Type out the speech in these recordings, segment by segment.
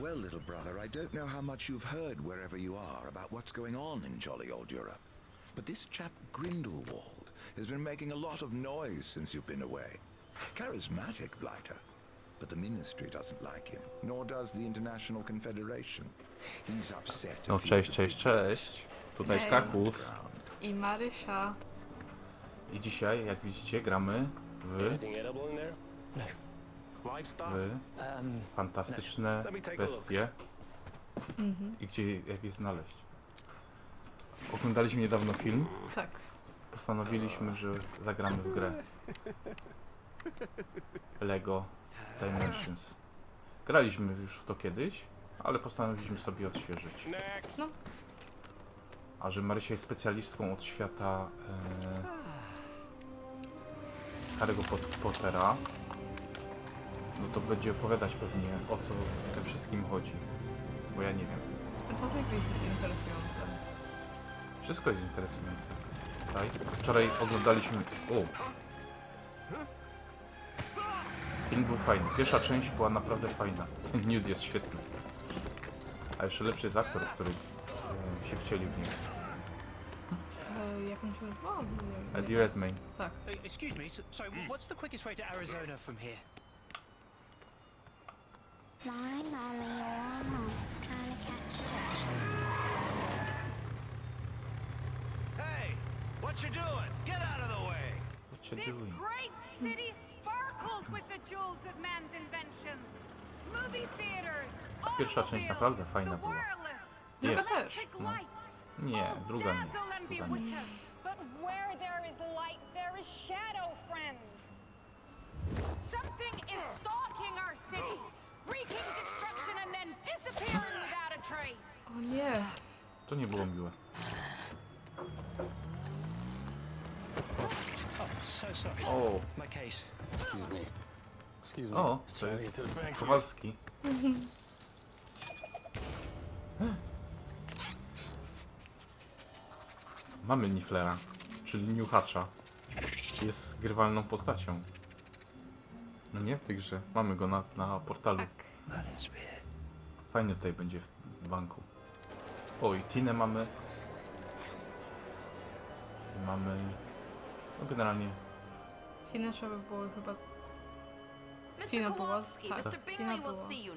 Well, little brother, I don't know how much you've heard wherever you are about what's going on in jolly old Europe. But this chap Grindelwald has been making a lot of noise since you've been away. Charismatic blighter. But the Ministry doesn't like him, nor does the International Confederation. He's upset. No cześć, cześć, cześć. Tutaj Hej. Kakus. I Marysia. I dzisiaj, jak widzicie, gramy w, Anything edible in there? Live stuff? W fantastyczne bestie. I gdzie, jak je znaleźć. Oglądaliśmy niedawno film. Tak. Postanowiliśmy, że zagramy w grę. Lego Dimensions. Graliśmy już w to kiedyś, ale postanowiliśmy sobie odświeżyć. No. A że Marysia jest specjalistką od świata e, Harry'ego Pot- Pottera, no to będzie opowiadać pewnie o co w tym wszystkim chodzi. Bo ja nie wiem. To Secret jest interesujące. Wszystko jest interesujące. Tutaj. Wczoraj oglądaliśmy. O! Film był fajny. Pierwsza część była naprawdę fajna. Ten Newt jest świetny. A jeszcze lepszy jest aktor, który e, się wcielił w niego. E, jak on się? Nie. Eddie Redmayne. Tak. uh, excuse me, so, so what's the quickest way to Arizona from here? Flying on the home, trying to catch a Hey, what you doing? Get out of the way! What you This doing? great city sparkles with the jewels of man's inventions. Movie theaters, Pierwsza część automobiles, naprawdę fajna the była. wireless, Druga Jest. też. No. lights, Nie, all druga nie. Druga nie. O nie. To nie było miłe. Oh. O, My case. Excuse me. Excuse me. o, to jest. Kowalski. Mamy Niflera, czyli Newhatcha. Jest grywalną postacią. No nie w tej grze. Mamy go na, na portalu. Tak. Fajny tutaj będzie w banku. O, i Tinę mamy. Mamy... No generalnie Ciny trzeba by było chyba... Tina była... Tak, Mr. Tina była. you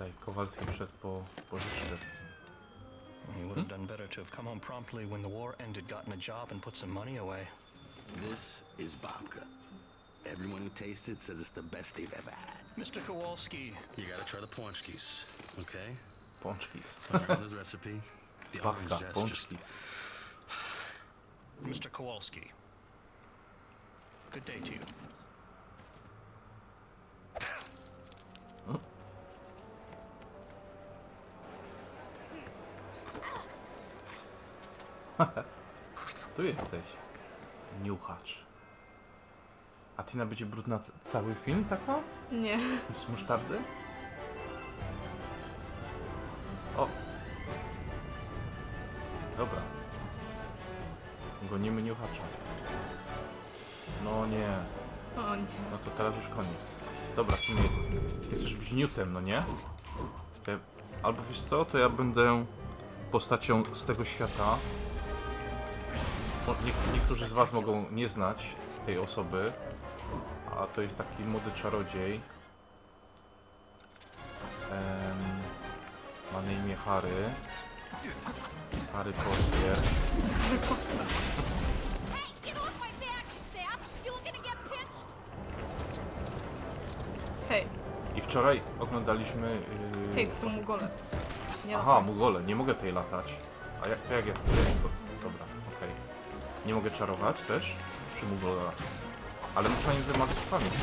tutaj Kowalski wszedł po pożyczkę. He would have done better to have come home promptly when the war ended, gotten a job, and put some money away. This is babka. Everyone who tastes it says it's the best they've ever had. Mr. Kowalski, You gotta try the paunchkis, okay? Pączkis. On his recipe. The orange Babka, zest just. Mr. Kowalski. Good day to you. Tu jesteś. Niuchacz. A Tina będzie brudna c- cały film taka? Nie. Z musztardy? O! Dobra. Gonimy Niuchacza. No nie. O nie. No to teraz już koniec. Dobra, kim jest? Ty chcesz być Newtem, no nie? To ja, albo wiesz co, to ja będę postacią z tego świata. Bo nie, niektórzy z was mogą nie znać tej osoby, a to jest taki młody czarodziej. Em, ma na imię Harry. Harry Potter. Hej. I wczoraj oglądaliśmy... Yy, Hej, to są mugole. Nie Aha, lataj. mugole, nie mogę tej latać. A jak, to jak jest? dobra, okej. Nie mogę czarować też przy mugolach. Ale muszę im wymazać pamięć.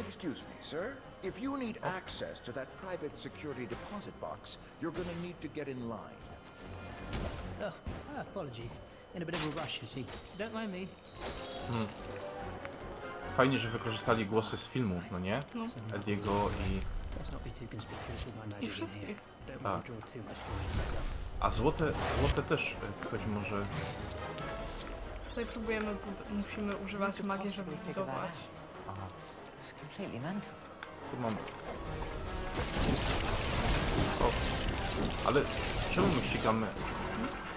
Excuse me, sir. If you need access to that private security deposit box, you're gonna need to get in line. Oh, ah, apology. In a bit of a rush, you see. Don't mind me. Fajnie, że wykorzystali głosy z filmu, no nie? No. Ediego i... Let's not be too conspicuous with my I nose in here. wszystkich. Don't Tak. want to draw too much attention. A złote, złote też e, ktoś może... Tutaj próbujemy, bud- musimy używać magii, żeby budować. Completely mental. O. Ale czemu my ścigamy...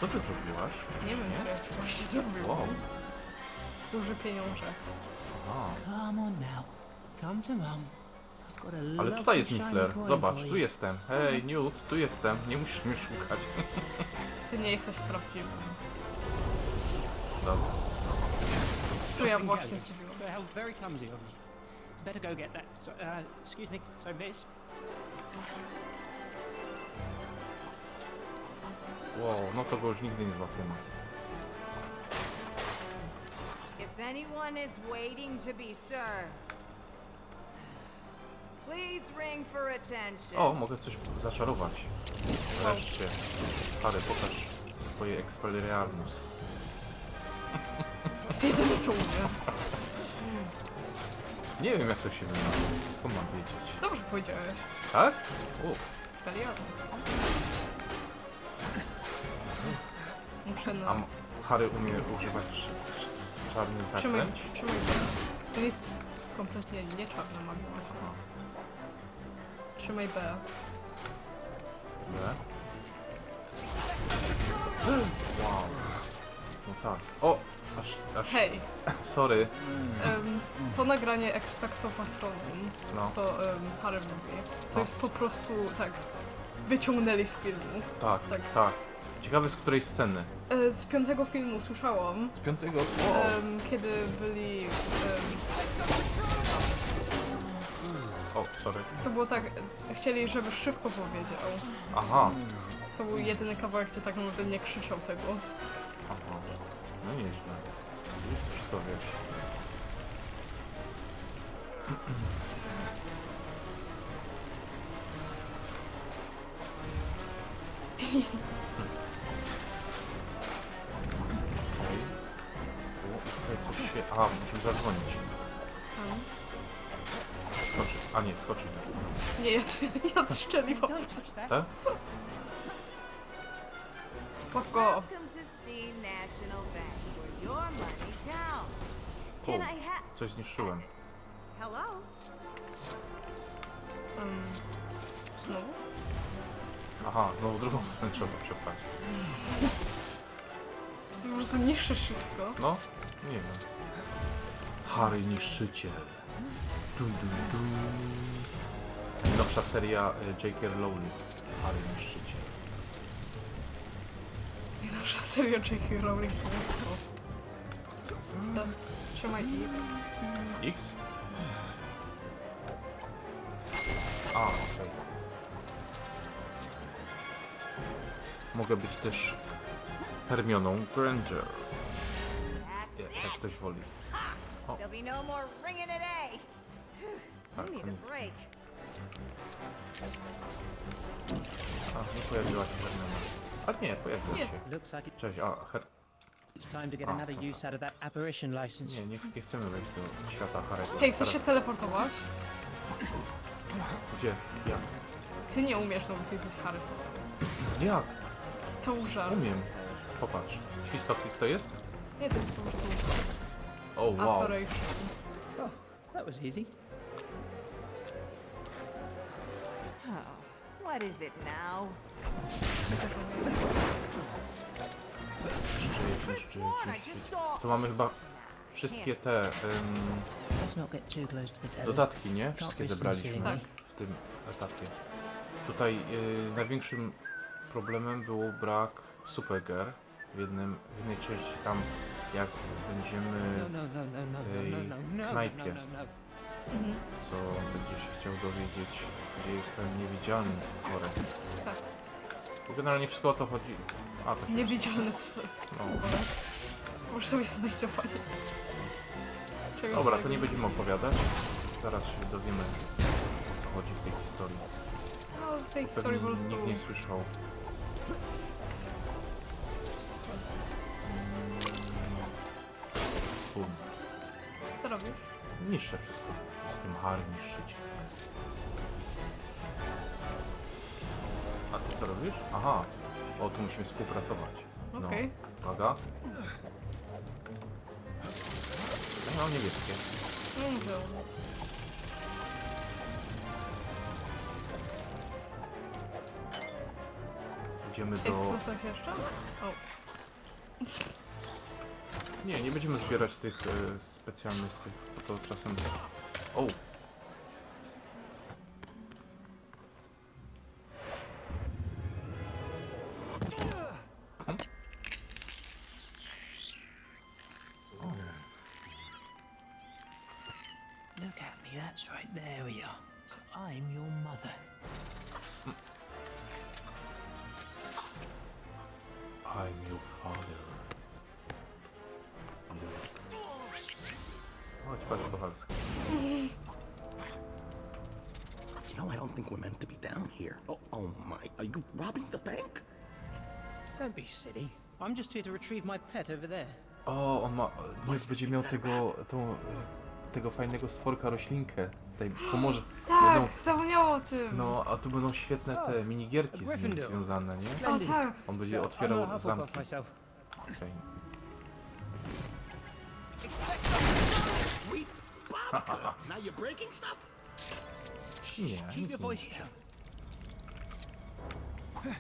Co ty zrobiłaś? Nie wiem, co ja właśnie zrobiłam. Wow. Duży pieniążek. Aha. Come on now. Come to mum. I've got a Ale lovely tutaj jest shiny Niffler. coin Zobacz, for tu jestem. Hej, Newt, tu jestem. Nie musisz mnie szukać. Ty nie jesteś prawdziwy. Dobra. Co ja właśnie zrobiłam? So how very clumsy of me. Better go get that. So, uh, excuse me. So, miss. Wow, no to go już nigdy nie złapiemy. If anyone is waiting to be served, please ring for attention. O, mogę coś zaczarować. Wreszcie. Harry, pokaż swoje Expelliarmus. To jest jedyne co umiem. Nie wiem jak to się wymawia. Skąd mam wiedzieć? Dobrze powiedziałeś. Tak? O, Speliarmus. Muszę a na... m- Harry umie używać cz- cz- czarnych Trzymaj, zaklęć? trzymaj B. To nie jest, jest kompletnie nie czarna magia właśnie. Aha. Trzymaj B. B. Wow. No tak. O! Aż, aż... Hej, Sorry. em, to nagranie Expecto Patronum, No. co em, Harry mówi, to No. jest po prostu tak, wyciągnęli z filmu. Tak, Tak. tak. Ciekawe z której sceny? E, z piątego filmu słyszałam, Z piątego? Em, kiedy byli... em, O, sorry. to było tak, e, chcieli, żeby szybko powiedział. Aha. To był jedyny kawałek, gdzie tak naprawdę nie krzyczał tego. No nieźle. Widzisz, to wszystko wiesz. Okej. O, tutaj coś się... A, musimy zadzwonić. Skoczy. A nie, skoczy tak. Nie, ja, ja strzeliłam w to. Tak? Coś zniszczyłem. Hello? Um, znowu? Aha, znowu drugą stronę trzeba przepaść. Ty po prostu niszczysz wszystko. No, nie wiem. Harry Niszczyciel. Dun, dun, dun. Nowsza seria y, J.K. Rowling. Harry Niszczyciel. Najnowsza seria J.K. Rowling to jest to. Teraz trzymaj X. X? A, okej. Mogę być też Hermioną Granger. Jak, jak ktoś woli. There'll be no more ringing today. Tak, koniec. a break. A, nie pojawiła się Hermiona. A nie, pojawiła się. Jest. Looks like Cześć, a Her... it's time to get another dobra. use out of that apparition license. Nie, nie, nie chcemy wejść do świata Harry'ego. Hej, chcesz się teleportować? Gdzie? Jak? Ty nie umiesz, no bo ty jesteś Harry Potter. Jak? To był żart. Umiem. Popatrz. Świstoklik to jest? Nie, to jest po prostu O, wow. operation. Oh, that was easy. Oh, what is it now? Ja też umiem. Just niszczyć. saw. To mamy chyba wszystkie te dodatki, nie? Wszystkie zebraliśmy Tak. w tym etapie. Tutaj y, największym problemem był brak Supergirl w, jednym, w jednej części tam jak będziemy no, tej knajpie. Mhm. co będzie się chciał dowiedzieć, gdzie jest ten niewidzialny stworek. Tak. Bo generalnie wszystko o to chodzi. A to się Niewidzialne stwory. No. Może sobie znajdowanie. Czegoś Dobra, to nie będziemy opowiadać. Zaraz się dowiemy o co chodzi w tej historii. No, w tej Pewnie historii po prostu... nikt nie słyszał. Bum. Co robisz? Niszczę wszystko. Jestem Harry niszczyciel. A ty co robisz? Aha, o tu musimy współpracować. No, Okej. uwaga. Ja mam niebieskie. No, Idziemy do... Jest tu coś jeszcze? O. Nie, nie będziemy zbierać tych e, specjalnych tych, bo to czasem... O, father. Chodź, patrz kowalski. You know, I don't think we're meant to be down here. Oh, oh my. Are you robbing the bank? Don't be silly. I'm just here to retrieve my pet over there. O, on ma... Będzie miał tego... Tą, tego fajnego stworka roślinkę. Tutaj pomoże... Tak, Będą, zapomniałam o tym. no, a tu będą świetne te minigierki z nim związane, nie? o tak. On będzie otwierał zamki. Okej. Now you're breaking stuff? Nie, Keep nic your nie voice niszczę. down.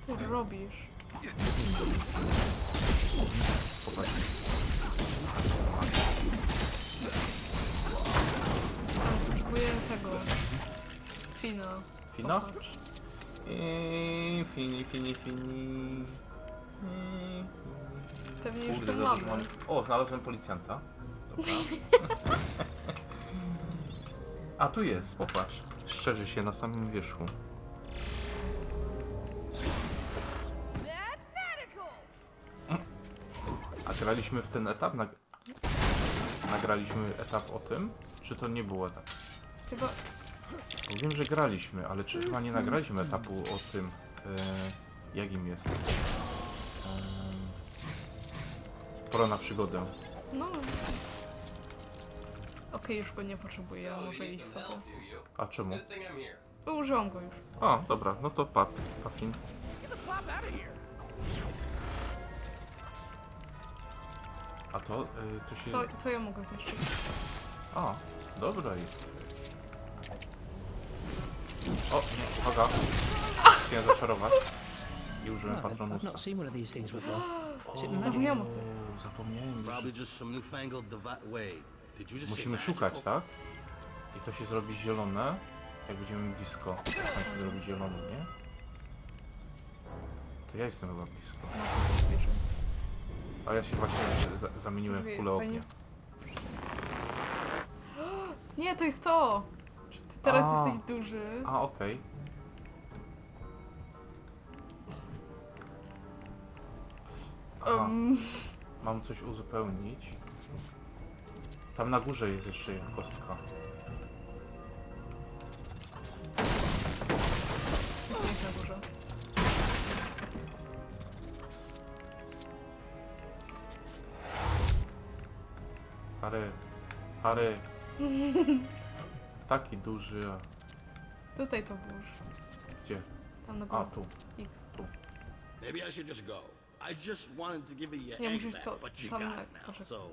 Co ty robisz? Popatrz. Tam potrzebuję tego. Fina. Fina? Popatrz. Eee, fini, fini, fini. Eee. Pewnie już Kurde, to za dużo mamy. mam. O, znalazłem policjanta. Dobra. A tu jest, popatrz. Szczerzy się na samym wierzchu. A graliśmy w ten etap? Nag... Nagraliśmy etap o tym? Czy to nie był etap? Chyba... Bo wiem, że graliśmy, ale czy chyba nie nagraliśmy etapu o tym, e, jakim jest. E, pora na przygodę. No. Okej, już go nie potrzebuję, może iść sobie. A czemu? Użyłam go już. A, dobra, no to pap, pafin. A to, y, to się... Co, co ja mogę jeszcze? A, dobra jest. O, nie, uwaga. Chciałem zaczarować. I użyłem I've patronusa. not seen one of these things before. Is it magic? Zapomniałam o tym. Zapomniałem już. Probably just some newfangled device. Wait, did you just say Musimy szukać, tak? I to się zrobi zielone, jak będziemy blisko. To się zrobi zielony, nie? To ja jestem chyba blisko. No. A ja się właśnie za zamieniłem w Fajnie- kulę fajnie. ognia. Nie, to jest to! Że ty teraz A. jesteś duży. A, okej. Aha, Um, mam coś uzupełnić. Tam na górze jest jeszcze kostka. nie jest na górze. Harry, Harry. Taki duży, a Tutaj to włóż. gdzie? Tam na A, tu. X. Maybe I should just go. I just wanted to give you your Nie, egg musisz back, to- but you tam got na- it now, poczekaj. so...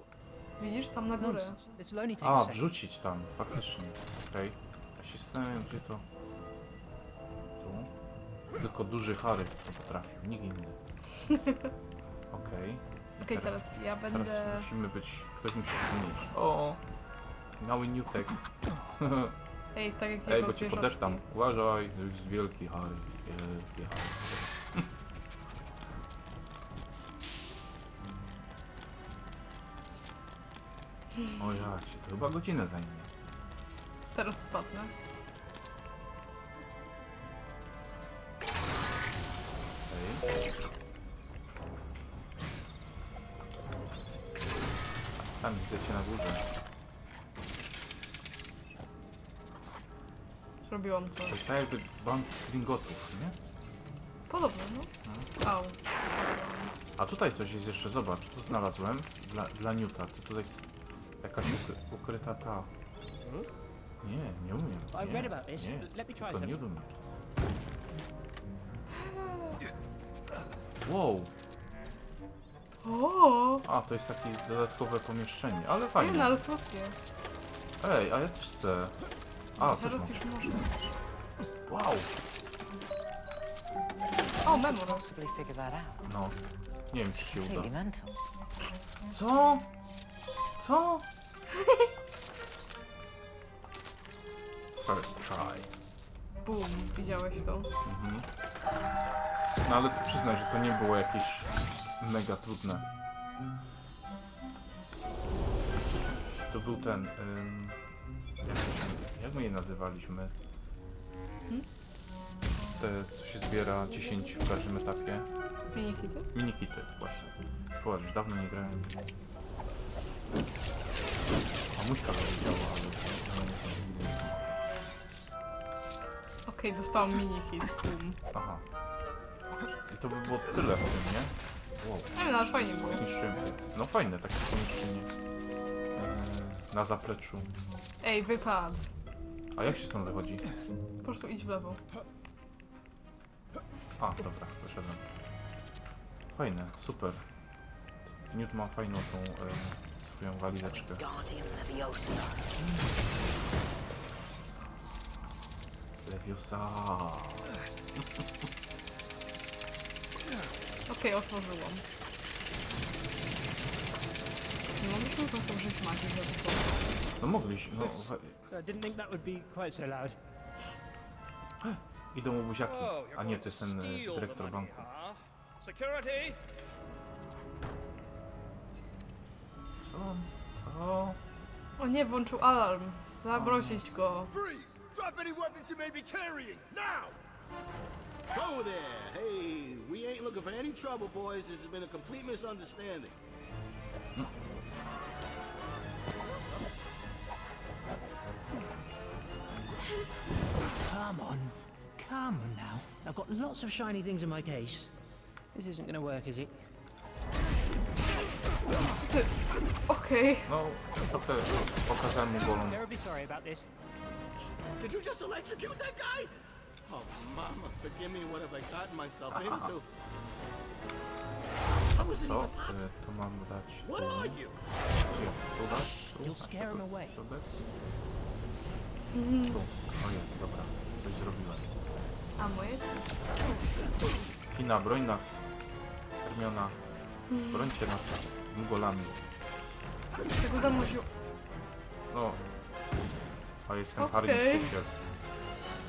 Widzisz? Tam na górę. Nonsense. This will only take A, a second. wrzucić tam, faktycznie. Okej. Ja się zastanawiam, gdzie to... Tu? Tylko duży Harry to potrafił, nikt inny. Okej. Okej, teraz ja będę... Teraz musimy być... Ktoś musi się zmniejszyć. O! Mały Newtek. Ej, tak jak Ej, bo cię podeptam. Uważaj, to jest wielki Harry. Wielki Harry. O ja to chyba godzinę zajmie. Teraz spadnę. Zrobiłam to. To jest tak jakby bank gringotów, nie? Podobno, no. Au. A tutaj coś jest jeszcze, zobacz, tu znalazłem dla, dla Newta. To tutaj jest jakaś ukry, ukryta ta. Nie, nie umiem. Nie, nie, tylko. Newt umie. Wow, O, a to jest takie dodatkowe pomieszczenie, ale nie no, fajnie. ale słodkie. Ej, a ja też chcę. A, też Teraz mam. już może. Wow. O, memor. Possibly figure that out. No. Nie wiem, czy się uda. Completely mental. Co? Co? First try. Boom, widziałeś to. No ale przyznaj, że to nie było jakieś mega trudne. To był ten. Ym, jak my je nazywaliśmy? Te, co się zbiera 10 w każdym etapie. Minikity? Minikity, właśnie. Popatrz, już dawno nie grałem. A muśka powiedziała, ale no nie wiem, nigdy nie. Okej, dostałam minikit. Boom. Aha. I to by było tyle w tym, nie? Wow. Wiem, ale fajnie było. Zniszczyłem więc. No fajne takie pomieszczenie. Eee, na zapleczu. Ej, wypad. A jak się stąd wychodzi? Po prostu idź w lewo. A, dobra, wyszedłem. Fajne, super. Newt ma fajną tą e, swoją walizeczkę. Leviosa. Okej, otworzyłam. Nie mogliśmy użyć magii. No mogliśmy, no. wa- I didn't think that would be quite so loud. Idą mu buziaki. A nie, to jest ten e, dyrektor banku. Security! Co? Co? O nie, włączył alarm. Zabrosić go. Freeze! Drop any weapons you may be carrying, now! Go there! Hey, we ain't looking for any trouble, boys. This has been a complete misunderstanding. Come on now. I've got lots of shiny things in my case. This isn't going to work, is it? Co ty? Okej. No, trochę pokazałem mu golą. Terribly sorry about this. Did you just electrocute that guy? Oh, mama, forgive me. What have I gotten myself into? I wasn't Co? even E, to mam dać tu. What are you? Gdzie? Tu dać? Tu? You'll A scare him away. to dać? Tu. O jest, dobra. Coś zrobiłem. A moje? Tina, broń nas. Hermiona. Brońcie nas przed mugolami. Tego zamusił. No. A jestem Harry Okej. Niszczyciel.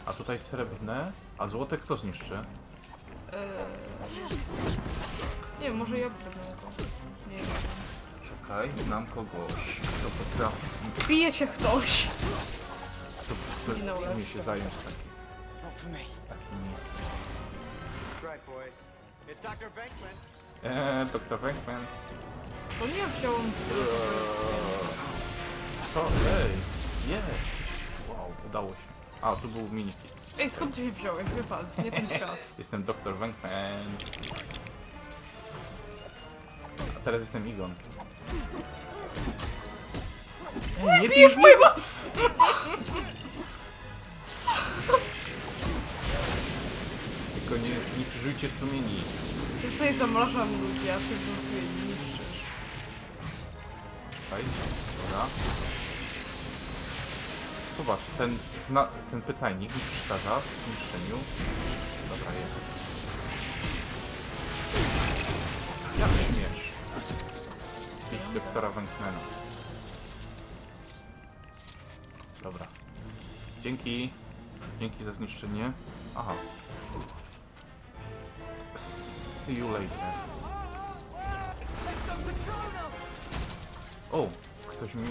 A tutaj srebrne, a złote kto zniszczy? Eee... Nie wiem, może ja będę mogła. Nie wiem. Czekaj, znam kogoś, kto potrafi, Bije się ktoś. kto, kto Zginąłeś. umie się zająć taki, Not for me. Eee, Dr. Venkman. Skąd ja wziąłem fioletowy? Co? Ej, jest! Wow, udało się. A, tu był minikit. Ej, skąd ty się wziąłeś? Wypad, nie ten świat. Jestem Dr. Venkman. A teraz jestem Igon. Ej, nie Bijesz mojego... Tylko nie, nie krzyżujcie strumieni. Ja tutaj zamrażam ludzi, a ty po prostu je niszczysz. Czekaj, dobra. Zobacz, ten, zna, ten pytajnik mi przeszkadza w zniszczeniu. Dobra, jest. Jak śmiesz? Bić doktora Wękmena. Dobra. Dzięki. Dzięki za zniszczenie. Aha. See you later. O, ktoś mi...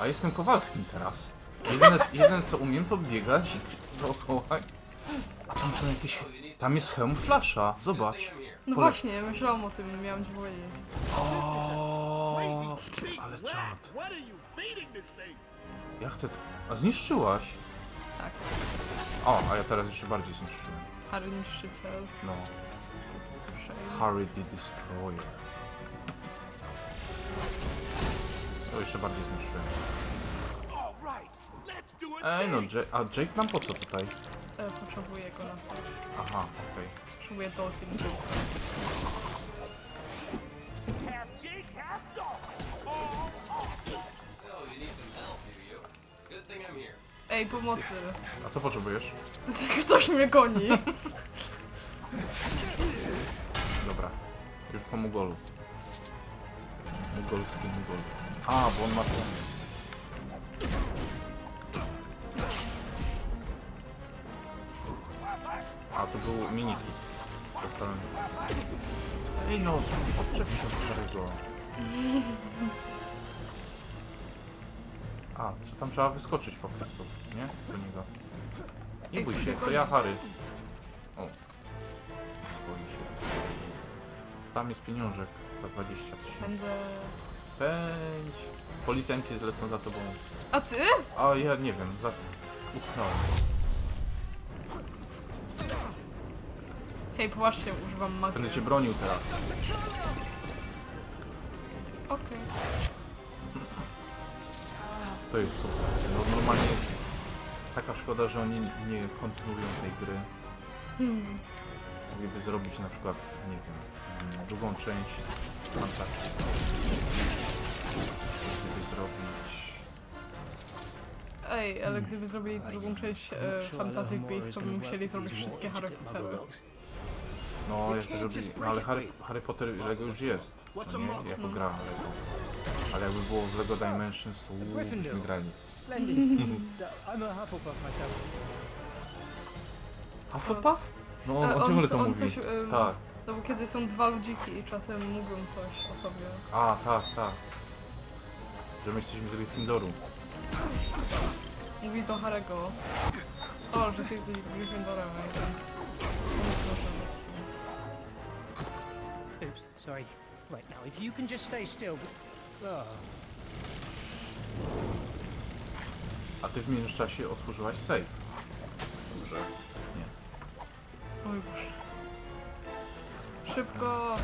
A jestem Kowalskim teraz. Jedyne, jedyne co umiem to biegać i dookoła. A tam są jakieś... Tam jest hełm flasza, zobacz. No Pole- właśnie, myślałam o tym, miałam ci powiedzieć. O, ale czad. Ja chcę... A zniszczyłaś? Tak, O, a ja teraz jeszcze bardziej zniszczyłem. Harry Niszczyciel, No. Podduszej. Harry the Destroyer. To jeszcze bardziej zniszczyłem. Ej no, a Jake nam po co tutaj? E, potrzebuję go na coś. Aha, okej. Potrzebuję Dolphin Joke. Ej, pomocy. A co potrzebujesz? Ktoś mnie goni. Już po Mugolu. Mugolski Mugol. A, bo on ma to. A, to był mini kit. Dostałem. Ej no, odczep się od starego. A, czy tam trzeba wyskoczyć po prostu, nie? Do niego. Nie bój się, to ja Harry. Tam jest pieniążek za 20 tysięcy. Będę... Pędź. Policjanci lecą za tobą. A ty? A ja nie wiem, za... utknąłem. Hej, poważnie, używam magii. Będę cię bronił teraz. Okej. To jest super. No normalnie jest taka szkoda, że oni nie kontynuują tej gry. Hmm. Mogliby zrobić na przykład, nie wiem, mm, drugą część Fantastyki. Mogliby zrobić... Ej, ale gdyby zrobili drugą część e, Fantastic Beasts, to by musieli zrobić wszystkie Harry Pottery. No, jakby zrobili... No ale Harry, Harry Potter Lego już jest, no nie? Jako gra Lego. Ale jakby było w Lego Dimensions, to uuu, byśmy grali. Splendid. I'm a Hufflepuff myself. Hufflepuff? No, o on ciągle co- to on mówi. coś, ym, Tak. No bo kiedy są dwa ludziki i czasem mówią coś o sobie. A, tak, tak. Że my jesteśmy z Gryffindoru. Mówi do Harego. O, że ty jesteś Gryffindorem, więc... Może być tym. Oops, sorry. Right, now, if you can just stay still. Oh. A ty w międzyczasie otworzyłaś safe. Dobrze. Szybko!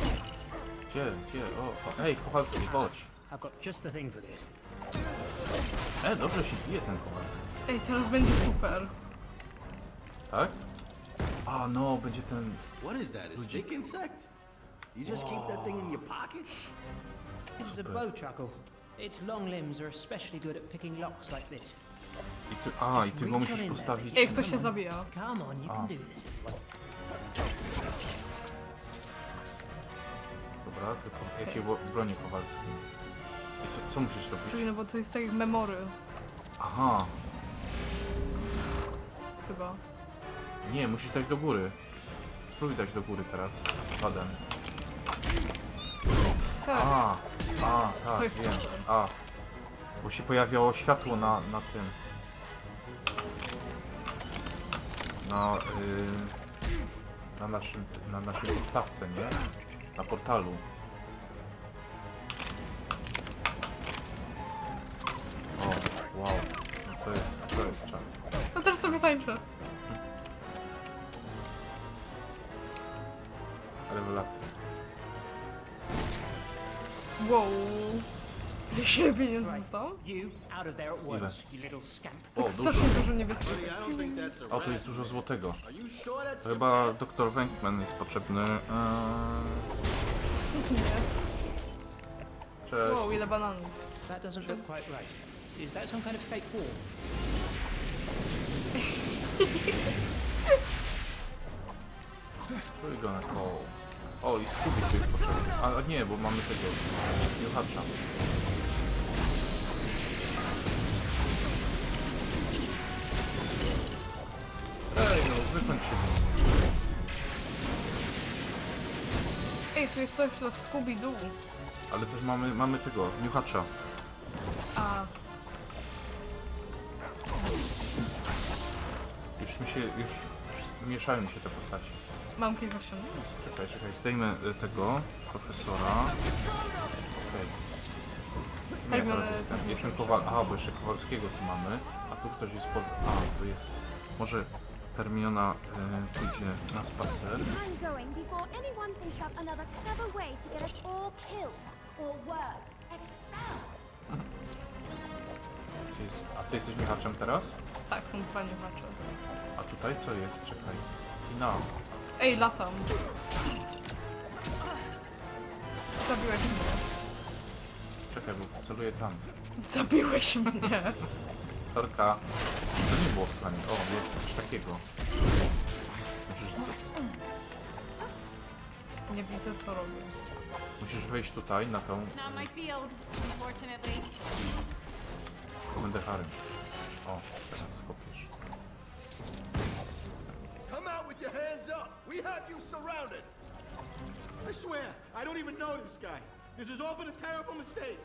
Gdzie, gdzie? O, o, ej, Kowalski, chodź. I've got just the thing for this. E, dobrze się bije ten Kowalski. Ej, teraz będzie super. Tak? A, no, będzie ten... What is that? A stick insect? You just keep that thing in your pocket? This is a bow truckle. Its long limbs are especially good at picking locks like this. I ty, a, i ty go musisz postawić... Ej, ktoś się zabija. Come on, you can do this. Dobra, tylko ja cię bo- bronię Kowalskim. I co, co musisz robić? Czyli no bo to jest tak jak memory, Aha, chyba. nie, musisz dać do góry. Spróbuj dać do góry teraz. Padem. Tak. A, a, tak, To jest wiem. super. A, bo się pojawiało światło na, na tym. Na, y, na naszym, na naszej podstawce, nie? Na portalu. O, wow. No to jest, to jest czar. No teraz sobie tańczę. Rewelacja. Wow. Wiesz, ile pieniędzy zostało? O, Tak dużo. strasznie dużo niebieskich. O, tu jest dużo złotego. Chyba doktor Węgman jest potrzebny. Eee, Cześć. Wow, ile bananów. That doesn't look quite right. Is that some kind of fake wall? Gonna call? O, i Scooby tu jest potrzebny. A, a nie, bo mamy tego. Juchacza. Ej, no, wykończ się. Ej, tu jest coś dla Scooby-Doo. Ale też mamy, mamy tego, Niuchacza. A, Już mi się, już, już mieszają mi się te postaci. mam kilka ściągnięć. Czekaj, czekaj, zdejmę y, tego profesora. Okej. Nie, Hermione teraz też jestem, musi jestem Kowal... Aha, bo jeszcze Kowalskiego tu mamy. A tu ktoś jest poza... A, tu jest... Może Hermiona y, pójdzie na spacer. I'm going before anyone thinks up another clever way to get us all killed. Or worse, expelled. Gdzie jest... A ty jesteś Michaczem teraz? Tak, są dwa niuchacze. A tutaj co jest? Czekaj. Tina. Ej, latam. Zabiłeś mnie. Czekaj, bo celuję tam. Zabiłeś mnie. Sorka. Było w planie. O, jest coś takiego. Musisz... Nie widzę co robię. Musisz wejść tutaj, na tą... Not my field, unfortunately. O, teraz kopiesz. Come out with your hands up! We have you surrounded! I swear, I don't even know this guy. This has all been a terrible mistake.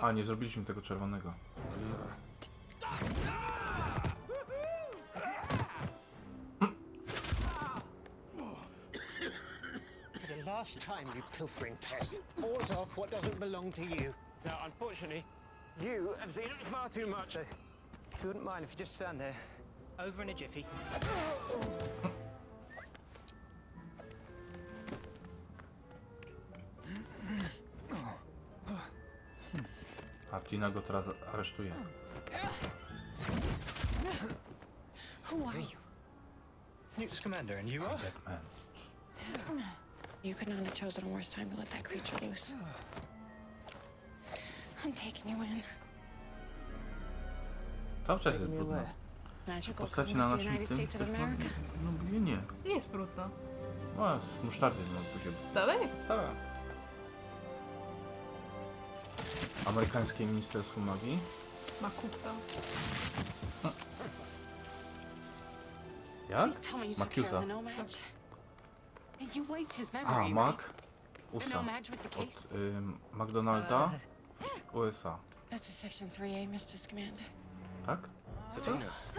A, nie zrobiliśmy tego czerwonego. For the last time, you pilfering pest. Paws off what doesn't belong to you. Now, unfortunately, you have seen it far too much. If you wouldn't mind if you just stand there. Over in a jiffy. A Tina go teraz aresztuje. Who are you? Newt Scamander, and you are? Batman. You could not have chosen a worse time to let that creature loose. I'm taking you in. Cały czas jest brudna. Magical Postaci colors na naszym United tym States of też ma... America. No nie. Nie jest brudna. No, z musztardy no się... Dalej? Tak. Amerykańskie Ministerstwo Magii. Makusa. Jak? His memory, A? Mac. USA. Od ym, McDonalda w USA. That's a section 3A, Mr. Scamander. Tak? Co?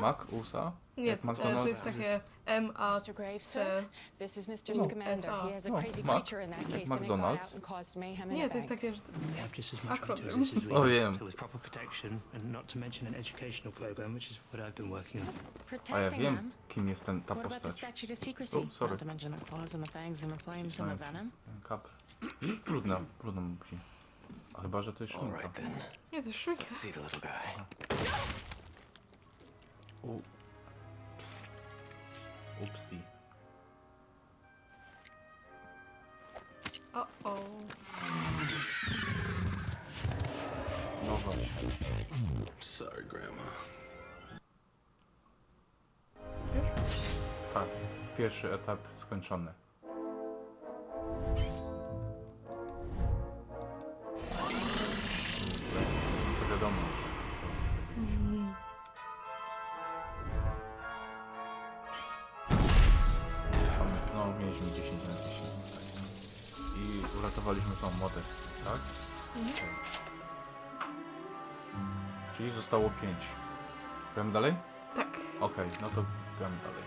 Mac, USA? Nie, Jak to, to jest takie M, A, Mr. Graves, sir, this is Mr. No. Scamander. SA. He has a No, crazy Mac, creature in that jak case, and it got McDonald's. out and caused mayhem in Nie, the to jest bank. takie, że... We have just as much right to Acronym. resist as we O have wiem. with proper protection, and not to mention an educational program, which is what I've been working on. A ja Protecting wiem, them? kim jest ten, ta What about the postać. statute of secrecy? Oh, sorry. Not to mention the claws and the fangs and the flames and the Myślałem, że venom. ten Kapel. Widzisz, brudna, brudna mu buzi. A chyba, że to jest szminka. Nie, to jest szminka. See the little guy. Ups. Upsi. O, o. No właśnie. Sorry, Grandma. Tak, pierwszy etap skończony. 5. Gramy dalej? Tak. Okej, no to gramy dalej.